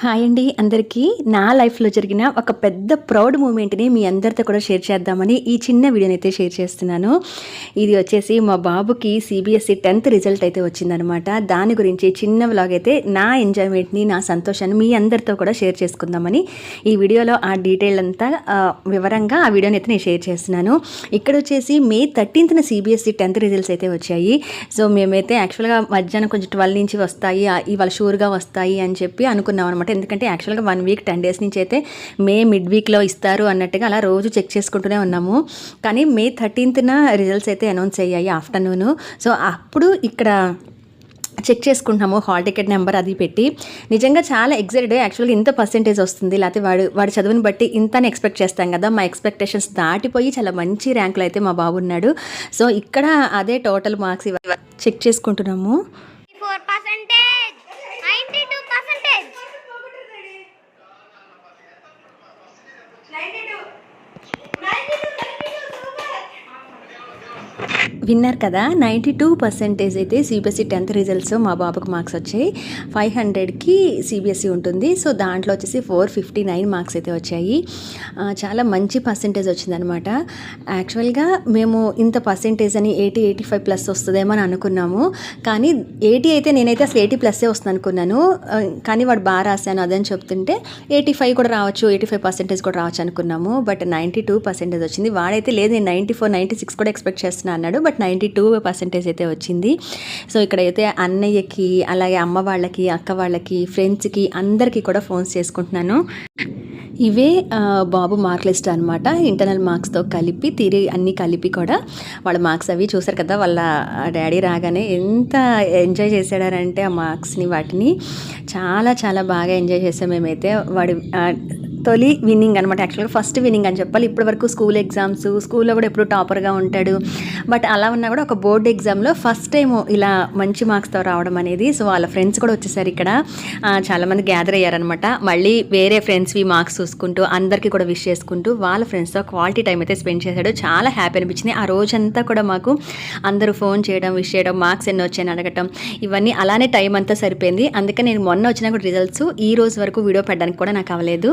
Hi అండి అందరికీ నా లైఫ్లో జరిగిన ఒక పెద్ద ప్రౌడ్ మూమెంట్ని మీ అందరితో కూడా షేర్ చేద్దామని ఈ చిన్న వీడియోని అయితే షేర్ చేస్తున్నాను. ఇది వచ్చేసి మా బాబుకి సిబిఎస్ఈ టెన్త్ రిజల్ట్ అయితే వచ్చిందనమాట దాని గురించి చిన్న వ్లాగ్ అయితే నా ఎంజాయ్మెంట్ని నా సంతోషాన్ని మీ అందరితో కూడా షేర్ చేసుకుందామని ఈ వీడియోలో ఆ డీటెయిల్ అంతా వివరంగా ఆ వీడియోని అయితే నేను షేర్ చేస్తున్నాను. ఇక్కడ వచ్చేసి మే థర్టీన్త్న సిబిఎస్ఈ టెన్త్ రిజల్ట్స్ అయితే వచ్చాయి. సో మేమైతే యాక్చువల్గా మధ్యాహ్నం కొంచెం ట్వెల్వ్ నుంచి వస్తాయి ఇవాళ షూర్గా వస్తాయి అని చెప్పి అనుకున్నాం అనమాట ఎందుకంటే యాక్చువల్గా వన్ వీక్ టెన్ డేస్ నుంచి అయితే మే మిడ్ వీక్లో ఇస్తారు అన్నట్టుగా అలా రోజు చెక్ చేసుకుంటూనే ఉన్నాము. కానీ మే థర్టీన్త్న రిజల్ట్స్ అయితే అనౌన్స్ అయ్యాయి ఆఫ్టర్నూన్. సో అప్పుడు ఇక్కడ చెక్ చేసుకుంటున్నాము హాల్ టికెట్ నెంబర్ అది పెట్టి. నిజంగా చాలా ఎగ్జైటెడ్ యాక్చువల్గా ఇంత పర్సెంటేజ్ వస్తుంది. లేకపోతే వాడు వాడి చదువుని బట్టి ఇంతని ఎక్స్పెక్ట్ చేస్తాం కదా. మా ఎక్స్పెక్టేషన్స్ దాటిపోయి చాలా మంచి ర్యాంకులు అయితే మా బాబు ఉన్నాడు. సో ఇక్కడ అదే టోటల్ మార్క్స్ చెక్ చేసుకుంటున్నాము. విన్నారు కదా? నైంటీ టూ పర్సెంటేజ్ అయితే సిబిఎస్ఈ టెన్త్ రిజల్ట్స్ మా బాబుకి మార్క్స్ వచ్చాయి. ఫైవ్ హండ్రెడ్కి సిబిఎస్ఈ ఉంటుంది. సో దాంట్లో వచ్చేసి ఫోర్ ఫిఫ్టీ నైన్ మార్క్స్ అయితే వచ్చాయి. చాలా మంచి పర్సెంటేజ్ వచ్చిందనమాట యాక్చువల్గా మేము ఇంత పర్సెంటేజ్ అని ఎయిటీ ఎయిటీ ఫైవ్ ప్లస్ వస్తుందేమో అని అనుకున్నాము. కానీ ఎయిటీ అయితే నేనైతే అసలు ఎయిటీ ప్లస్సే వస్తుంది అనుకున్నాను. కానీ వాడు బాగా రాశాను అదని చెప్తుంటే ఎయిటీ ఫైవ్ కూడా రావచ్చు ఎయిటీ ఫైవ్ పర్సెంటేజ్ కూడా రావచ్చు అనుకున్నాము. బట్ నైంటీ టూ పర్సెంటేజ్ వచ్చింది. వాడైతే లేదు నేను నైంటీ ఫోర్ నైంటీ సిక్స్ కూడా ఎక్స్పెక్ట్ చేసిన అన్నాడు. బట్ నైంటీ టూ పర్సెంటేజ్ అయితే వచ్చింది. సో ఇక్కడైతే అన్నయ్యకి అలాగే అమ్మ వాళ్ళకి అక్క వాళ్ళకి ఫ్రెండ్స్కి అందరికీ కూడా ఫోన్స్ చేసుకుంటున్నాను. ఇవే బాబు మార్క్ లిస్ట్ అనమాట ఇంటర్నల్ మార్క్స్తో కలిపి తిరిగి అన్నీ కలిపి కూడా వాళ్ళ మార్క్స్ అవి చూసారు కదా. వాళ్ళ డాడీ రాగానే ఎంత ఎంజాయ్ చేశాడారంటే ఆ మార్క్స్ని వాటిని. చాలా చాలా బాగా ఎంజాయ్ చేసాం మేమైతే. వాడి తొలి విన్నింగ్ అనమాట యాక్చువల్గా ఫస్ట్ విన్నింగ్ అని చెప్పాలి. ఇప్పటి వరకు స్కూల్ ఎగ్జామ్స్ స్కూల్లో కూడా ఎప్పుడు టాపర్గా ఉంటాడు. బట్ అలా ఉన్నా కూడా ఒక బోర్డు ఎగ్జామ్లో ఫస్ట్ టైం ఇలా మంచి మార్క్స్తో రావడం అనేది సో వాళ్ళ ఫ్రెండ్స్ కూడా వచ్చేసారు ఇక్కడ. చాలామంది గ్యాదర్ అయ్యారనమాట మళ్ళీ వేరే ఫ్రెండ్స్వి మార్క్స్ చూసుకుంటూ అందరికీ కూడా విష్ చేసుకుంటూ వాళ్ళ ఫ్రెండ్స్తో క్వాలిటీ టైం అయితే స్పెండ్ చేశాడు. చాలా హ్యాపీ అనిపించింది. ఆ రోజంతా కూడా మాకు అందరూ ఫోన్ చేయడం విష్ చేయడం మార్క్స్ ఎన్ని వచ్చాయని అడగటం ఇవన్నీ అలానే టైం అంతా సరిపోయింది. అందుకే నేను మొన్న వచ్చిన కూడా రిజల్ట్స్ ఈ రోజు వరకు వీడియో పెట్టడానికి కూడా నాకు అవ్వలేదు.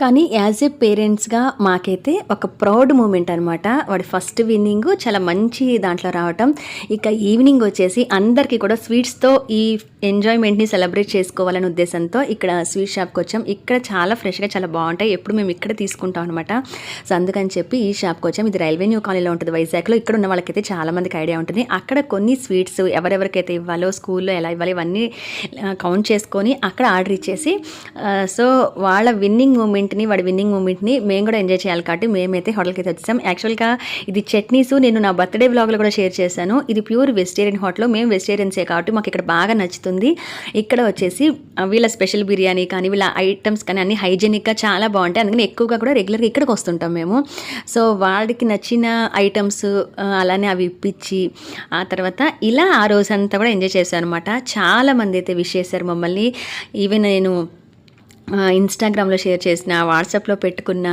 కానీ యాజ్ ఏ పేరెంట్స్గా మాకైతే ఒక ప్రౌడ్ మూమెంట్ అనమాట వాడి ఫస్ట్ విన్నింగ్ చాలా మంచి దాంట్లో రావటం. ఇక ఈవినింగ్ వచ్చేసి అందరికీ కూడా స్వీట్స్తో ఈ ఎంజాయ్మెంట్ని సెలబ్రేట్ చేసుకోవాలనే ఉద్దేశంతో ఇక్కడ స్వీట్ షాప్కి వచ్చాం. ఇక్కడ చాలా ఫ్రెష్గా చాలా బాగుంటాయి. ఎప్పుడు మేము ఇక్కడ తీసుకుంటాం అనమాట సో అందుకని చెప్పి ఈ షాప్కి వచ్చాం. ఇది రైల్వే న్యూ కాలనీలో ఉంటుంది. వైజాగ్లో ఇక్కడ ఉన్న వాళ్ళకైతే చాలా మందికి ఐడియా ఉంటుంది. అక్కడ కొన్ని స్వీట్స్ ఎవరెవరికైతే ఇవ్వాలో స్కూల్లో ఎలా ఇవ్వాలి ఇవన్నీ కౌంట్ చేసుకొని అక్కడ ఆర్డర్ ఇచ్చేసి సో వాళ్ళ విన్నింగ్ మూమెంట్ మూమెంట్ని వాడి విన్నింగ్ మూమెంట్ని మేము కూడా ఎంజాయ్ చేయాలి కాబట్టి మేమైతే హోటల్కి అయితే వచ్చాం యాక్చువల్గా ఇది చట్నీస్ నేను నా బర్త్డే బ్లాగ్లో కూడా షేర్ చేశాను. ఇది ప్యూర్ వెజిటేరియన్ హోటల్ మేము వెజిటేరియన్సే కాబట్టి మాకు ఇక్కడ బాగా నచ్చుతుంది. ఇక్కడ వచ్చేసి వీళ్ళ స్పెషల్ బిర్యానీ కానీ వీళ్ళ ఐటమ్స్ కానీ అన్ని హైజీనిక్గా చాలా బాగుంటాయి. అందుకని ఎక్కువగా కూడా రెగ్యులర్గా ఇక్కడికి వస్తుంటాం మేము. సో వాడికి నచ్చిన ఐటమ్స్ అలానే అవి ఇప్పించి ఆ తర్వాత ఇలా ఆ రోజంతా కూడా ఎంజాయ్ చేశాను అనమాట చాలా మంది అయితే విష్ చేశారు మమ్మల్ని. ఈవెన్ నేను ఇన్స్టాగ్రామ్లో షేర్ చేసిన వాట్సాప్లో పెట్టుకున్న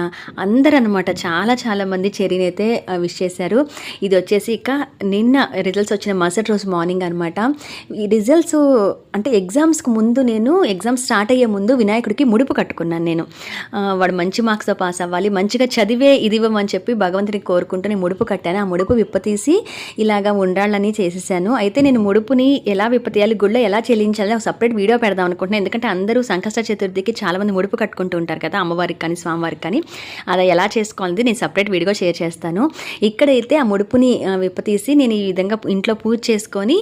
అందరూ అనమాట చాలా చాలా మంది చెరీని అయితే విష్ చేశారు. ఇది వచ్చేసి ఇక నిన్న రిజల్ట్స్ వచ్చిన మరుసటి రోజు మార్నింగ్ అనమాట ఈ రిజల్ట్స్ అంటే ఎగ్జామ్స్కి ముందు నేను ఎగ్జామ్స్ స్టార్ట్ అయ్యే ముందు వినాయకుడికి ముడుపు కట్టుకున్నాను నేను. వాడు మంచి మార్క్స్తో పాస్ అవ్వాలి మంచిగా చదివే ఇది ఇవ్వమని చెప్పి భగవంతుని కోరుకుంటూ నేను ముడుపు కట్టాను. ఆ ముడుపు విప్పతీసి ఇలాగా ఉండాలని చేసేసాను. అయితే నేను ముడుపుని ఎలా విప్పతీయాలి గుళ్ళో ఎలా చెల్లించాలి ఒక సపరేట్ వీడియో పెడదాం అనుకుంటున్నాను. ఎందుకంటే అందరూ సంకష్ట చతుర్థికి చాలా చాలామంది ముడుపు కట్టుకుంటూ ఉంటారు కదా అమ్మవారికి కానీ స్వామివారికి కానీ. అది ఎలా చేసుకోవాలి నేను సపరేట్ వీడియో షేర్ చేస్తాను. ఇక్కడైతే ఆ ముడుపుని విప్పతీసి నేను ఈ విధంగా ఇంట్లో పూజ చేసుకొని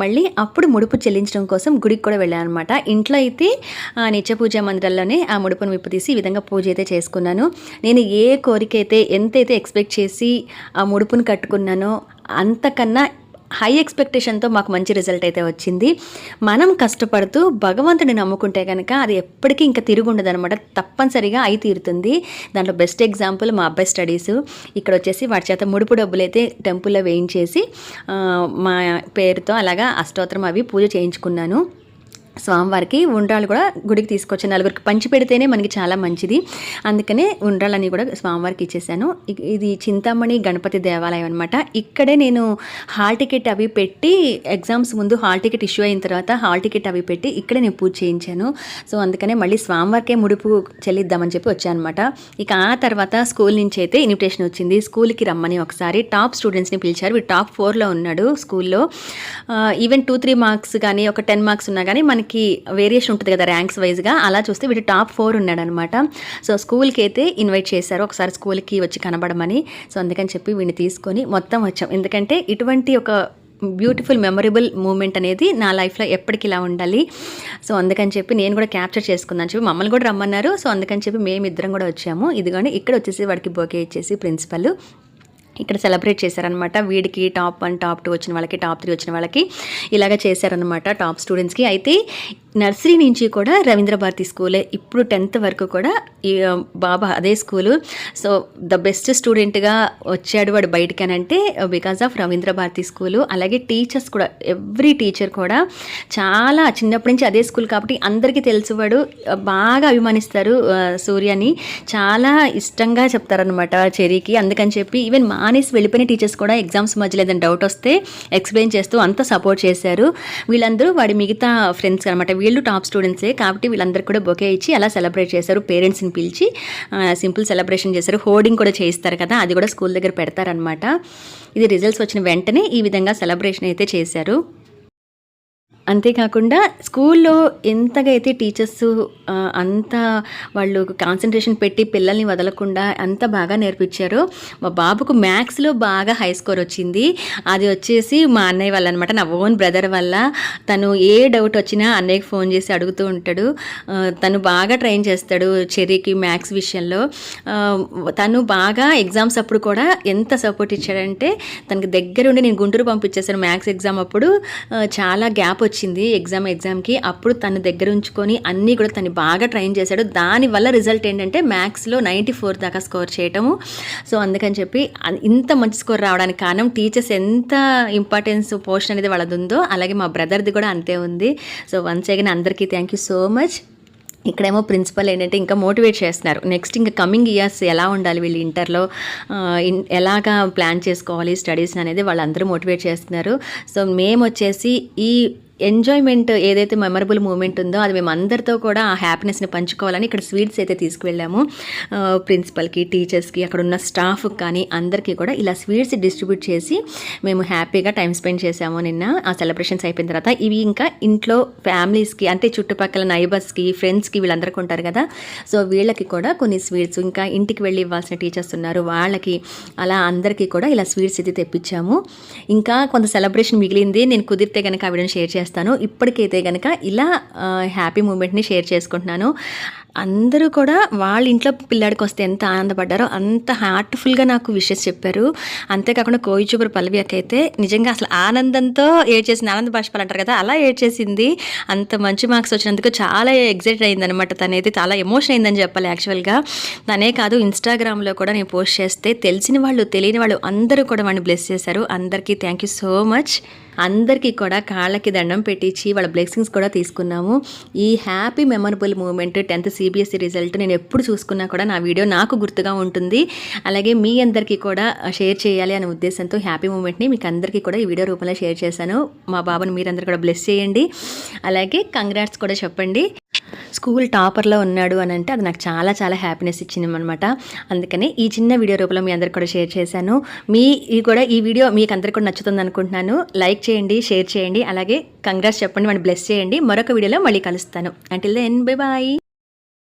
మళ్ళీ అప్పుడు ముడుపు చెల్లించడం కోసం గుడికి కూడా వెళ్ళాను అనమాట ఇంట్లో అయితే నిత్య పూజా మందిరాల్లోనే ఆ ముడుపును విప్పతీసి ఈ విధంగా పూజ అయితే చేసుకున్నాను. నేను ఏ కోరిక అయితే ఎంతైతే ఎక్స్పెక్ట్ చేసి ఆ ముడుపును కట్టుకున్నానో అంతకన్నా హై ఎక్స్పెక్టేషన్తో మాకు మంచి రిజల్ట్ అయితే వచ్చింది. మనం కష్టపడుతూ భగవంతుని నమ్ముకుంటే కనుక అది ఎప్పటికీ ఇంకా తిరుగుండదు ఉండదు అనమాట తప్పనిసరిగా అయి తీరుతుంది. దాంట్లో బెస్ట్ ఎగ్జాంపుల్ మా అబ్బాయి స్టడీస్ ఇక్కడ వచ్చేసి వాటి చేత ముడుపు డబ్బులు అయితే టెంపుల్లో వేయించేసి మా పేరుతో అలాగా అష్టోత్తరం అవి పూజ చేయించుకున్నాను. స్వామివారికి ఉండ్రాలు కూడా గుడికి తీసుకొచ్చి నలుగురికి పంచి పెడితేనే మనకి చాలా మంచిది. అందుకనే ఉండ్రాలని కూడా స్వామివారికి ఇచ్చేసాను. ఇది చింతామణి గణపతి దేవాలయం అనమాట ఇక్కడే నేను హాల్ టికెట్ అవి పెట్టి ఎగ్జామ్స్ ముందు హాల్ టికెట్ ఇష్యూ అయిన తర్వాత హాల్ టికెట్ అవి పెట్టి ఇక్కడే నేను పూజ చేయించాను. సో అందుకనే మళ్ళీ స్వామివారికే ముడుపు చెల్లిద్దామని చెప్పి వచ్చానమాట ఇక ఆ తర్వాత స్కూల్ నుంచి అయితే ఇన్విటేషన్ వచ్చింది. స్కూల్కి రమ్మని ఒకసారి టాప్ స్టూడెంట్స్ని పిలిచారు. వీడు టాప్ ఫోర్లో ఉన్నాడు స్కూల్లో. ఈవెన్ టూ త్రీ మార్క్స్ కానీ ఒక టెన్ మార్క్స్ ఉన్నా కానీ మనకి వేరియేషన్ ఉంటుంది కదా ర్యాంక్స్ వైజ్గా అలా చూస్తే వీడు టాప్ ఫోర్ ఉన్నాడనమాట. సో స్కూల్కి అయితే ఇన్వైట్ చేశారు. ఒకసారి స్కూల్కి వచ్చి కనబడమని. సో అందుకని చెప్పి వీడిని తీసుకొని మొత్తం వచ్చాం. ఎందుకంటే ఇటువంటి ఒక బ్యూటిఫుల్ మెమొరబుల్ మూమెంట్ అనేది నా లైఫ్లో ఎప్పటికి ఇలా ఉండాలి. సో అందుకని చెప్పి నేను కూడా క్యాప్చర్ చేసుకుందాను చెప్పి మమ్మల్ని కూడా రమ్మన్నారు. సో అందుకని చెప్పి మేమిద్దరం కూడా వచ్చాము. ఇదిగోండి ఇక్కడ వచ్చేసి వాడికి బోకే ఇచ్చేసి ప్రిన్సిపల్ ఇక్కడ సెలబ్రేట్ చేశారనమాట వీడికి టాప్ వన్ టాప్ టూ వచ్చిన వాళ్ళకి టాప్ త్రీ వచ్చిన వాళ్ళకి ఇలాగ చేశారనమాట టాప్ స్టూడెంట్స్కి. అయితే నర్సరీ నుంచి కూడా రవీంద్ర భారతి స్కూలే ఇప్పుడు టెన్త్ వరకు కూడా ఈ బాబా అదే స్కూలు. సో ద బెస్ట్ స్టూడెంట్గా వచ్చాడు వాడు బయటికి అని అంటే because of Ravindra Bharathi school. అలాగే టీచర్స్ కూడా ఎవ్రీ టీచర్ కూడా చాలా చిన్నప్పటి నుంచి అదే స్కూల్ కాబట్టి అందరికీ తెలుసు వాడు. బాగా అభిమానిస్తారు సూర్యని. చాలా ఇష్టంగా చెప్తారనమాట చెరీకి. అందుకని చెప్పి ఈవెన్ మా మానేసి వెళ్ళిపోయిన టీచర్స్ కూడా ఎగ్జామ్స్ మధ్యలో ఏదైనా డౌట్ వస్తే ఎక్స్ప్లెయిన్ చేస్తూ అంతా సపోర్ట్ చేశారు. వీళ్ళందరూ వాడి మిగతా ఫ్రెండ్స్ అనమాట వీళ్ళు టాప్ స్టూడెంట్సే కాబట్టి వీళ్ళందరూ కూడా బొకే ఇచ్చి అలా సెలబ్రేట్ చేశారు. పేరెంట్స్ని పిలిచి సింపుల్ సెలబ్రేషన్ చేశారు. హోర్డింగ్ కూడా చేయిస్తారు కదా అది కూడా స్కూల్ దగ్గర పెడతారనమాట ఇది రిజల్ట్స్ వచ్చిన వెంటనే ఈ విధంగా సెలబ్రేషన్ అయితే చేశారు. అంతేకాకుండా స్కూల్లో ఎంతగా అయితే టీచర్స్ అంత వాళ్ళు కాన్సన్ట్రేషన్ పెట్టి పిల్లల్ని వదలకుండా అంత బాగా నేర్పించారో మా బాబుకు మ్యాథ్స్లో బాగా హై స్కోర్ వచ్చింది. అది వచ్చేసి మా అన్నయ్య వల్ల అనమాట నా ఓన్ బ్రదర్ వల్ల. తను ఏ డౌట్ వచ్చినా అన్నయ్యకి ఫోన్ చేసి అడుగుతూ ఉంటాడు. తను బాగా ట్రైన్ చేస్తాడు చెర్రీకి మ్యాథ్స్ విషయంలో. తను బాగా ఎగ్జామ్స్ అప్పుడు కూడా ఎంత సపోర్ట్ ఇచ్చాడంటే తనకి దగ్గరుండి నేను గుంటూరు పంపించేశాను మ్యాథ్స్ ఎగ్జామ్ అప్పుడు. చాలా గ్యాప్ వచ్చింది వచ్చింది ఎగ్జామ్ ఎగ్జామ్కి అప్పుడు తను దగ్గర ఉంచుకొని అన్నీ కూడా తను బాగా ట్రైన్ చేశాడు. దానివల్ల రిజల్ట్ ఏంటంటే మ్యాథ్స్లో నైంటీ ఫోర్ దాకా స్కోర్ చేయటము. సో అందుకని చెప్పి ఇంత మంచి స్కోర్ రావడానికి కారణం టీచర్స్ ఎంత ఇంపార్టెన్స్ పోర్షన్ అనేది వాళ్ళది ఉందో అలాగే మా బ్రదర్ది కూడా అంతే ఉంది. సో వన్స్ అగైన్ అందరికీ థ్యాంక్ యూ సో మచ్ ఇక్కడేమో ప్రిన్సిపల్ ఏంటంటే ఇంకా మోటివేట్ చేస్తున్నారు. నెక్స్ట్ ఇంకా కమింగ్ ఇయర్స్ ఎలా ఉండాలి వీళ్ళు ఇంటర్లో ఎలాగా ప్లాన్ చేసుకోవాలి స్టడీస్ అనేది వాళ్ళందరూ మోటివేట్ చేస్తున్నారు. సో మేము వచ్చేసి ఈ ఎంజాయ్మెంట్ ఏదైతే మెమరబుల్ మూమెంట్ ఉందో అది మేము అందరితో కూడా ఆ హ్యాపీనెస్ని పంచుకోవాలని ఇక్కడ స్వీట్స్ అయితే తీసుకువెళ్ళాము. ప్రిన్సిపల్కి టీచర్స్కి అక్కడ ఉన్న స్టాఫ్కి కానీ అందరికీ కూడా ఇలా స్వీట్స్ డిస్ట్రిబ్యూట్ చేసి మేము హ్యాపీగా టైం స్పెండ్ చేసాము నిన్న. ఆ సెలబ్రేషన్స్ అయిపోయిన తర్వాత ఇవి ఇంకా ఇంట్లో ఫ్యామిలీస్కి అంటే చుట్టుపక్కల నైబర్స్కి ఫ్రెండ్స్కి వీళ్ళందరికీ ఉంటారు కదా. సో వీళ్ళకి కూడా కొన్ని స్వీట్స్ ఇంకా ఇంటికి వెళ్ళి ఇవ్వాల్సిన టీచర్స్ ఉన్నారు. వాళ్ళకి అలా అందరికీ కూడా ఇలా స్వీట్స్ అయితే తెప్పించాము. ఇంకా కొంత సెలబ్రేషన్ మిగిలింది. నేను కుదిరితే కనుక ఆ వీడియోని షేర్ చేస్తాను. ఇప్పటికైతే కనుక ఇలా హ్యాపీ మూమెంట్ని షేర్ చేసుకుంటున్నాను. అందరూ కూడా వాళ్ళ ఇంట్లో పిల్లాడికి వస్తే ఎంత ఆనందపడ్డారో అంత హార్ట్ఫుల్గా నాకు విషెస్ చెప్పారు. అంతేకాకుండా కోయిచూపురు పల్లవి అక్క అయితే నిజంగా అసలు ఆనందంతో ఏడ్చేసింది ఆనంద బాష్పాలు అంటారు కదా అలా ఏడ్చేసింది. అంత మంచి మార్క్స్ వచ్చినందుకు చాలా ఎగ్జైట్ అయిందనమాట తనైతే చాలా ఎమోషన్ అయిందని చెప్పాలి యాక్చువల్గా తనే కాదు ఇన్స్టాగ్రామ్లో కూడా నేను పోస్ట్ చేస్తే తెలిసిన వాళ్ళు తెలియని వాళ్ళు అందరూ కూడా వాడిని బ్లెస్ చేశారు. అందరికీ థ్యాంక్ యూ సో మచ్ అందరికీ కూడా కాళ్ళకి దండం పెట్టించి వాళ్ళ బ్లెస్సింగ్స్ కూడా తీసుకున్నాము. ఈ happy memorable moment tenth CBSE result నేను ఎప్పుడు చూసుకున్నా కూడా నా వీడియో నాకు గుర్తుగా ఉంటుంది. అలాగే మీ అందరికీ కూడా షేర్ చేయాలి అనే ఉద్దేశంతో హ్యాపీ మూమెంట్ని మీకు అందరికీ కూడా ఈ వీడియో రూపంలో షేర్ చేశాను. మా బాబాని మీరందరూ కూడా బ్లెస్ చేయండి. అలాగే కంగ్రాట్స్ కూడా చెప్పండి. స్కూల్ టాపర్లో ఉన్నాడు అని అంటే అది నాకు చాలా చాలా హ్యాపీనెస్ ఇచ్చింది అనమాట అందుకని ఈ చిన్న వీడియో రూపంలో మీ అందరికి కూడా షేర్ చేశాను. మీ కూడా ఈ వీడియో మీకు అందరికీ కూడా నచ్చుతుంది అనుకుంటున్నాను. లైక్ చేయండి షేర్ చేయండి. అలాగే కంగ్రాట్స్ చెప్పండి మనం బ్లెస్ చేయండి. మరొక వీడియోలో మళ్ళీ కలుస్తాను. Until then bye bye